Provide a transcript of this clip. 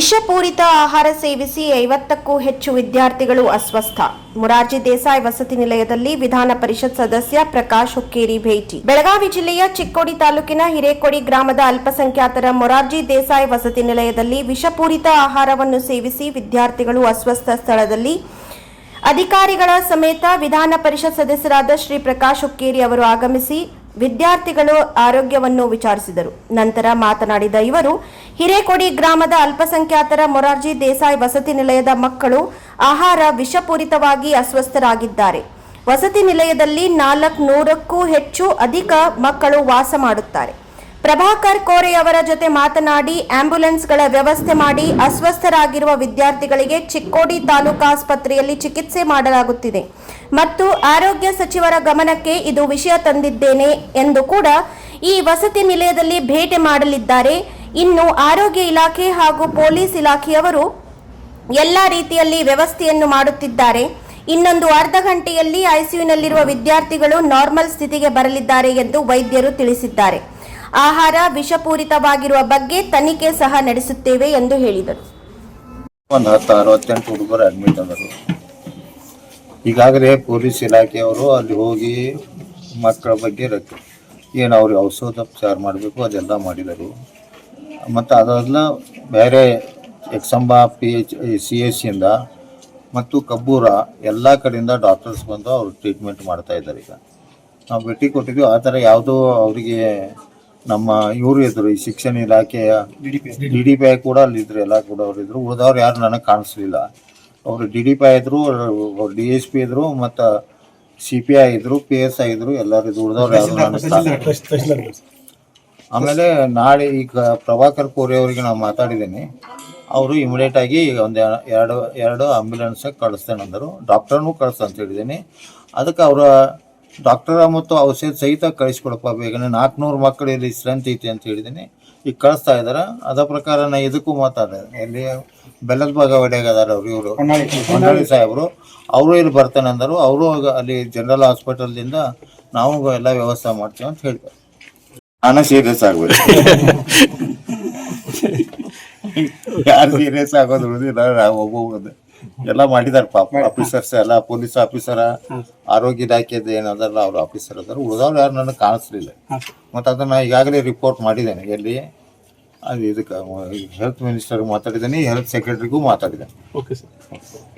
ವಿಷಪೂರಿತ ಆಹಾರ ಸೇವಿಸಿ ಐವತ್ತಕ್ಕೂ ಹೆಚ್ಚು ವಿದ್ಯಾರ್ಥಿಗಳು ಅಸ್ವಸ್ಥ. ಮುರಾರ್ಜಿ ದೇಸಾಯಿ ವಸತಿ ನಿಲಯದಲ್ಲಿ ವಿಧಾನ ಪರಿಷತ್ ಸದಸ್ಯ ಪ್ರಕಾಶ್ ಹುಕ್ಕೇರಿ ಭೇಟಿ. ಬೆಳಗಾವಿ ಜಿಲ್ಲೆಯ ಚಿಕ್ಕೋಡಿ ತಾಲೂಕಿನ ಹಿರೇಕೊಡಿ ಗ್ರಾಮದ ಅಲ್ಪಸಂಖ್ಯಾತರ ಮೊರಾರ್ಜಿ ದೇಸಾಯಿ ವಸತಿ ನಿಲಯದಲ್ಲಿ ವಿಷಪೂರಿತ ಆಹಾರವನ್ನು ಸೇವಿಸಿ ವಿದ್ಯಾರ್ಥಿಗಳು ಅಸ್ವಸ್ಥ ಸ್ಥಳದಲ್ಲಿ ಅಧಿಕಾರಿಗಳ ಸಮೇತ ವಿಧಾನ ಪರಿಷತ್ ಸದಸ್ಯರಾದ ಶ್ರೀ ಪ್ರಕಾಶ್ ಹುಕ್ಕೇರಿ ಅವರು ಆಗಮಿಸಿ ವಿದ್ಯಾರ್ಥಿಗಳು ಆರೋಗ್ಯವನ್ನು ವಿಚಾರಿಸಿದರು. ನಂತರ ಮಾತನಾಡಿದ ಇವರು ಹಿರೇಕೊಡಿ ಗ್ರಾಮದ ಅಲ್ಪಸಂಖ್ಯಾತರ ಮೊರಾರ್ಜಿ ದೇಸಾಯಿ ವಸತಿ ನಿಲಯದ ಮಕ್ಕಳು ಆಹಾರ ವಿಷಪೂರಿತವಾಗಿ ಅಸ್ವಸ್ಥರಾಗಿದ್ದಾರೆ. ವಸತಿ ನಿಲಯದಲ್ಲಿ ನಾಲ್ಕು ನೂರಕ್ಕೂ ಹೆಚ್ಚು ಅಧಿಕ ಮಕ್ಕಳು ವಾಸ ಮಾಡುತ್ತಾರೆ. ಪ್ರಭಾಕರ್ ಕೋರೆಯವರ ಜೊತೆ ಮಾತನಾಡಿ, ಆಂಬ್ಯುಲೆನ್ಸ್ಗಳ ವ್ಯವಸ್ಥೆ ಮಾಡಿ ಅಸ್ವಸ್ಥರಾಗಿರುವ ವಿದ್ಯಾರ್ಥಿಗಳಿಗೆ ಚಿಕ್ಕೋಡಿ ತಾಲೂಕು ಆಸ್ಪತ್ರೆಯಲ್ಲಿ ಚಿಕಿತ್ಸೆ ಮಾಡಲಾಗುತ್ತಿದೆ ಮತ್ತು ಆರೋಗ್ಯ ಸಚಿವರ ಗಮನಕ್ಕೆ ಇದು ವಿಷಯ ತಂದಿದ್ದೇನೆ ಎಂದು ಕೂಡ ಈ ವಸತಿ ನಿಲಯದಲ್ಲಿ ಭೇಟಿ ಮಾಡಲಿದ್ದಾರೆ. ಇನ್ನು ಆರೋಗ್ಯ ಇಲಾಖೆ ಹಾಗೂ ಪೊಲೀಸ್ ಇಲಾಖೆಯವರು ಎಲ್ಲ ರೀತಿಯಲ್ಲಿ ವ್ಯವಸ್ಥೆಯನ್ನು ಮಾಡುತ್ತಿದ್ದಾರೆ. ಇನ್ನೊಂದು ಅರ್ಧ ಗಂಟೆಯಲ್ಲಿ ಐಸಿಯುನಲ್ಲಿರುವ ವಿದ್ಯಾರ್ಥಿಗಳು ನಾರ್ಮಲ್ ಸ್ಥಿತಿಗೆ ಬರಲಿದ್ದಾರೆ ಎಂದು ವೈದ್ಯರು ತಿಳಿಸಿದ್ದಾರೆ. ಆಹಾರ ವಿಷಪೂರಿತವಾಗಿರುವ ಬಗ್ಗೆ ತನಿಖೆ ಸಹ ನಡೆಸುತ್ತೇವೆ ಎಂದು ಹೇಳಿದರು. ಒಂದು ಹತ್ತು ಅರವತ್ತೆಂಟು ಹುಡುಗರು ಅಡ್ಮಿಟ್ ಆದರು. ಈಗಾಗಲೇ ಪೊಲೀಸ್ ಇಲಾಖೆಯವರು ಅಲ್ಲಿ ಹೋಗಿ ಮಕ್ಕಳ ಬಗ್ಗೆ ಏನು ಅವ್ರಿಗೆ ಔಷಧೋಪಚಾರ ಮಾಡಬೇಕು? ಅದೆಲ್ಲ ಮಾಡಿದರು. ಮತ್ತು ಅದಾದ್ಲ ಬೇರೆ Eksamba P H C S ಸಿಯಿಂದ ಮತ್ತು ಕಬ್ಬೂರ ಎಲ್ಲ ಕಡೆಯಿಂದ ಡಾಕ್ಟರ್ಸ್ ಬಂದು ಅವ್ರು ಟ್ರೀಟ್ಮೆಂಟ್ ಮಾಡ್ತಾ ಇದ್ದಾರೆ ಈಗ. ನಾವು ಭೇಟಿ ಕೊಟ್ಟಿದ್ವಿ ಆ ಥರ ಯಾವುದೋ ಅವರಿಗೆ ನಮ್ಮ ಇವರು ಇದ್ರು ಈ ಶಿಕ್ಷಣ ಇಲಾಖೆಯ ಡಿ ಡಿ ಪಿ ಐ ಕೂಡ ಅಲ್ಲಿದ್ರು ಎಲ್ಲ ಕೂಡ ಅವ್ರು ಇದ್ರು. ಉಳಿದವ್ರು ಯಾರು ನನಗೆ ಕಾಣಿಸ್ಲಿಲ್ಲ. ಅವರು ಡಿ ಡಿ ಪಿ ಐ ಇದ್ರು ಡಿ ಎಸ್ ಪಿ ಇದ್ರು ಮತ್ತು ಸಿ ಪಿ ಐ ಇದ್ರು ಪಿ ಎಸ್ ಐ ಇದ್ರು ಎಲ್ಲರೂ ಇದ್ರು. ಉಳಿದವ್ರು ಯಾರು ನನಗೆ. ಆಮೇಲೆ ನಾಳೆ ಈಗ ಪ್ರಭಾಕರ್ ಕೋರಿ ಅವರಿಗೆ ನಾವು ಮಾತಾಡಿದ್ದೀನಿ. ಅವರು ಇಮಿಡಿಯೇಟ್ ಆಗಿ ಈಗ ಒಂದು ಎರಡು ಎರಡು ಆಂಬ್ಯುಲೆನ್ಸ್ ಕಳಿಸ್ತೇನೆ ಅಂದರು. ಡಾಕ್ಟರ್ನೂ ಕಳಿಸ್ ಅಂತ ಹೇಳಿದ್ದೀನಿ. ಅದಕ್ಕೆ ಅವರ ಡಾಕ್ಟರ ಮತ್ತು ಔಷಧ ಸಹಿತ ಕಳಿಸ್ಕೊಡಪ್ಪ ಬೇಗನೆ ನಾಲ್ಕುನೂರು ಮಕ್ಕಳು ಇಲ್ಲಿ ಸ್ಟ್ರೆಂತ್ ಐತಿ ಅಂತ ಹೇಳಿದ್ದೀನಿ. ಈಗ ಕಳಿಸ್ತಾ ಇದ್ದಾರೆ. ಅದರ ಪ್ರಕಾರ ನಾನು ಇದಕ್ಕೂ ಮಾತಾಡಿದೆ. ಇಲ್ಲಿ ಬೆಲ್ಲದ ಭಾಗ ಅದಾರ ಅವ್ರು ಇವರು. ಹೊನ್ನಾಳಿ ಸಾಹೇಬರು. ಅವರು ಇಲ್ಲಿ ಬರ್ತಾನೆ ಅಂದರು. ಅವರು ಅಲ್ಲಿ ಜನರಲ್ ಹಾಸ್ಪಿಟಲ್ದಿಂದ ನಾವು ಎಲ್ಲ ವ್ಯವಸ್ಥೆ ಮಾಡ್ತೀವಿ ಅಂತ ಹೇಳ್ತಾರೆ ನಾನು ಸೀರಿಯಸ್ ಆಗ್ಬೇಕು ಯಾರು ಸೀರಿಯಸ್ ಆಗೋದು ಉಳಿದಿಲ್ಲ ನಾವು ಹೋಗೋದು ಎಲ್ಲ ಮಾಡಿದಾರೆ ಪಾಪ ಆಫೀಸರ್ಸ್ ಎಲ್ಲ ಪೊಲೀಸ್ ಆಫೀಸರ ಆರೋಗ್ಯ ಇಲಾಖೆದ ಏನದಲ್ಲ ಅವ್ರ ಆಫೀಸರ್ ಅದಾರ ಉಳಿದವ್ರು ಯಾರು ನನಗೆ ಕಾಣಿಸ್ಲಿಲ್ಲ. ಮತ್ತು ಅದನ್ನ ಈಗಾಗಲೇ ರಿಪೋರ್ಟ್ ಮಾಡಿದ್ದೇನೆ. ಎಲ್ಲಿ? ಅದು ಇದಕ್ಕೆ ಹೆಲ್ತ್ ಮಿನಿಸ್ಟರ್ ಮಾತಾಡಿದ್ದೀನಿ ಹೆಲ್ತ್ ಸೆಕ್ರೆಟರಿಗೂ ಮಾತಾಡಿದ್ದೇನೆ. Okay sir